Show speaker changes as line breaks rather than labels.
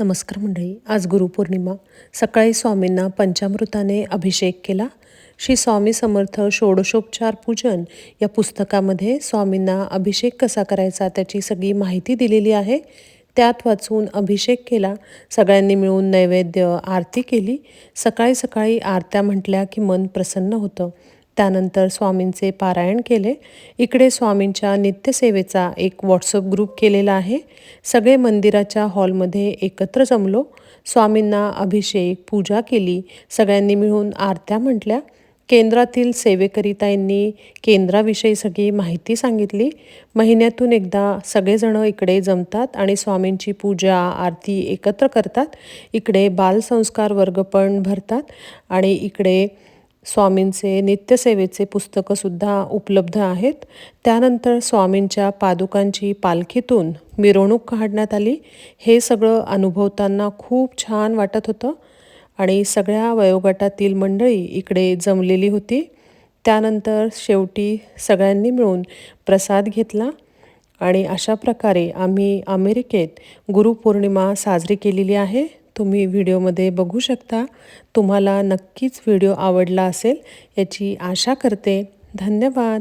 नमस्कार मंडळी आज गुरुपौर्णिमा. सकाळी स्वामींना पंचामृताने अभिषेक केला. श्री स्वामी समर्थ षोडशोपचार पूजन या पुस्तकामध्ये स्वामींना अभिषेक कसा करायचा त्याची सगळी माहिती दिलेली आहे. त्यात वाचून अभिषेक केला. सगळ्यांनी मिळून नैवेद्य आरती केली. सकाळी सकाळी आरत्या म्हटल्या की मन प्रसन्न होतं. त्यानंतर स्वामींचे पारायण केले. इकडे स्वामींच्या नित्यसेवेचा एक व्हॉट्सअप ग्रुप केलेला आहे. सगळे मंदिराच्या हॉलमध्ये एकत्र जमलो. स्वामींना अभिषेक पूजा केली. सगळ्यांनी मिळून आरत्या म्हटल्या. केंद्रातील सेवेकरितांनी केंद्राविषयी सगळी माहिती सांगितली. महिन्यातून एकदा सगळेजणं इकडे जमतात आणि स्वामींची पूजा आरती एकत्र करतात. इकडे बालसंस्कार वर्ग पण भरतात आणि इकडे स्वामींचे नित्यसेवेचे पुस्तकंसुद्धा उपलब्ध आहेत. त्यानंतर स्वामींच्या पादुकांची पालखीतून मिरवणूक काढण्यात आली. हे सगळं अनुभवताना खूप छान वाटत होतं आणि सगळ्या वयोगटातील मंडळी इकडे जमलेली होती. त्यानंतर शेवटी सगळ्यांनी मिळून प्रसाद घेतला आणि अशा प्रकारे आम्ही अमेरिकेत गुरुपौर्णिमा साजरी केलेली आहे. तुम्ही व्हिडिओमध्ये बघू शकता. तुम्हाला नक्कीच व्हिडिओ आवडला असेल याची आशा करते. धन्यवाद.